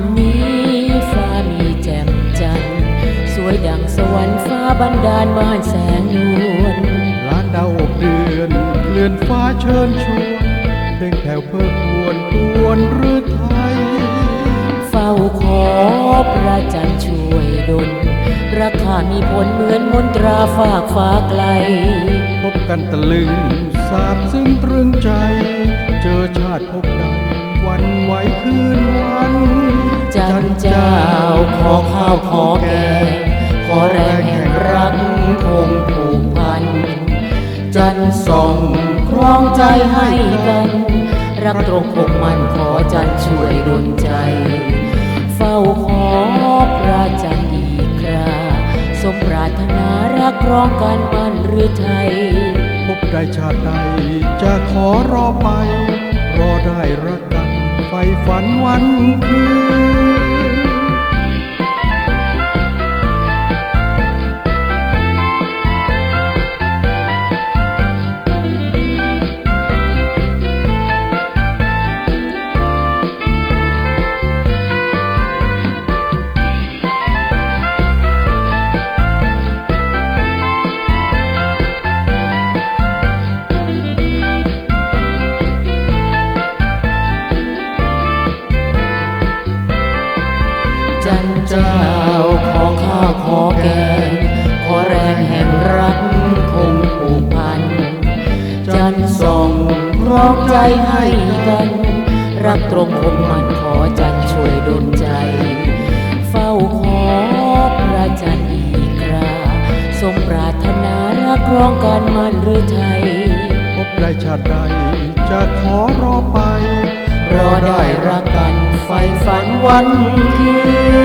ำนี้ฟ้ามีแจ่มจันทร์สวยดังสวรรค์ฟ้าบันดาลบ้านแสงนวลลานดาวอบเดือนเลือนฟ้าเชิญชวนเพลงแถวเพิ่มพวนพวนรือไทย เฝ้าขอพระจันทร์ช่วยดลราคามีผลเหมือนมนตราฝากฟ้าไกล พบกันตะลึงสาบซึ้งตรึงใจ เจอชาติพบใดวันไหวคืนวัน จันเจ้า ขอข้าวขอแกงขอแรงแห่งรักคงผูกพัน จันส่องครองใจให้กัน รักตรงปกมันขอจันช่วยดลใจ เฝ้าขอพระจันทร์อีกคราสมปรารถนารักร้องกันบ้านหรือไทย พบใดชาติใดจะขอรอไป รอได้รักกันไฟฝันวันคืน จันเจ้า ขอข้าวขอแกง ขอแรงแห่งรักคงผูกพัน จันส่องพร้อมใจให้กัน รักตรงคงมันขอจันช่วยดลใจ เฝ้าขอพระจันทร์อีกคราสมปรารถนารักร้องกันมันหรือไทย พบใดชาติใดจะขอรอไป รอได้รักกันไฟฝันวันคืน